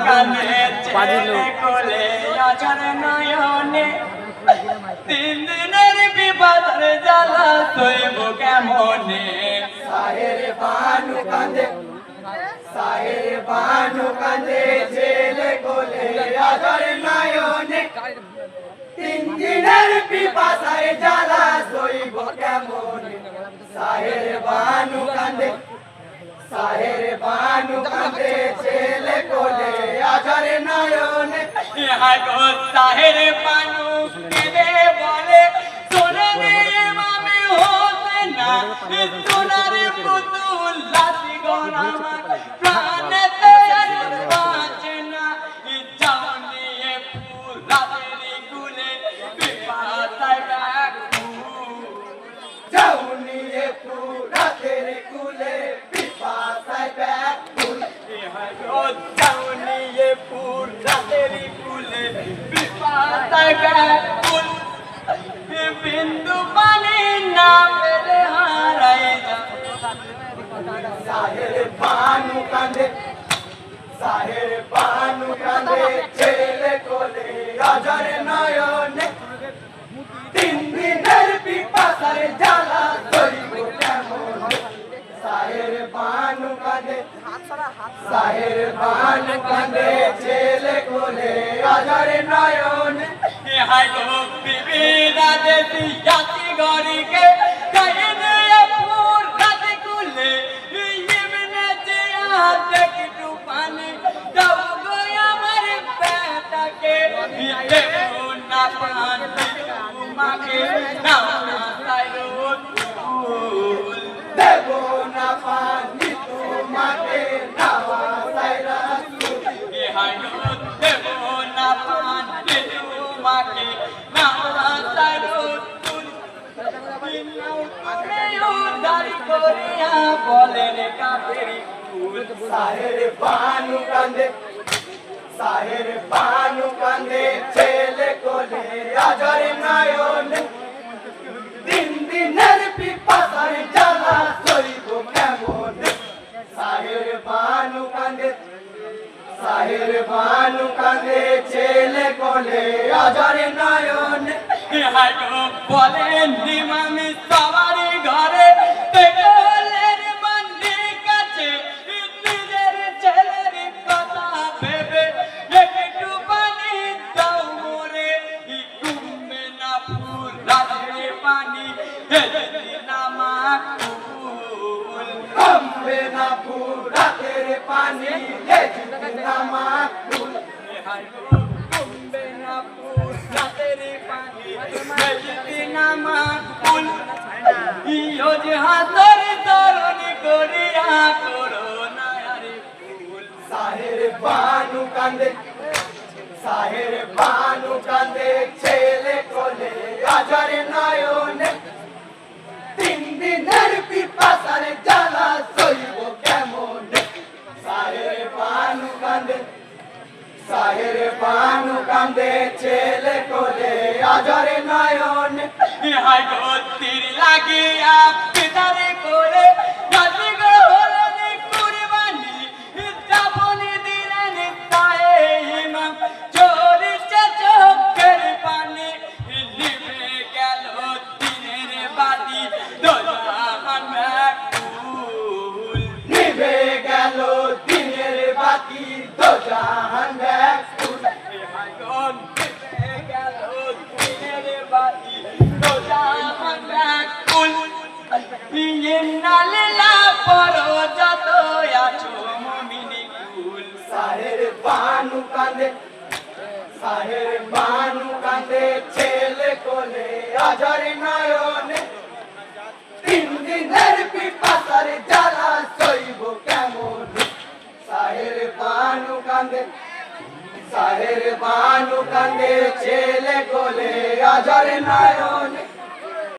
বাজির ছেলে লোক। তিন দিনের বিবাদের জ্বালা সইব কেমনে সাহের বানু কাঁদে সাহের বানু কাঁদে জেলে কোলে আদর নয়নে তিন দিনের পিপাসায় জ্বালা সইব কেমন সাহের বানু কাঁদে সাহের বানু কাঁদে জেলে নয়নে হাগো সাহের পানু কেঁদে বলে সোনে না সোনার পুতুল লাতি গনা প্রাণেতে আর বিন্দু পানি না কেমন সাহের বানু কাঁদে সাহের বানু কাঁদে ছেলে কোলে রাজার নয়নে গো বিবিরা দেতি জাতি গরিকে কাইনে আপুর রাতে কুলে ইমনে জিয়া দেখি তু পানি দাও গো আমার পেটাকে দেবো না পান তোমাকে না সাহের বানু কান্দে সাহের বানু কান্দে ছেলে কোলে রাজার নয়নে দিন দিনের পিপাসার জ্বালা সইব কেমন সাহের বানু কান্দে সাহের বানু কান্দে ছেলে কোলে রাজার নয়নে বলেন পানি নামা ফুল কমবে না সাহের পানু কান্দে ছেলে কোলে আজরে নয়নে সাহের বানু কান্দে সাহের বানু কান্দে ছেলে কোলে আজার নয়নে।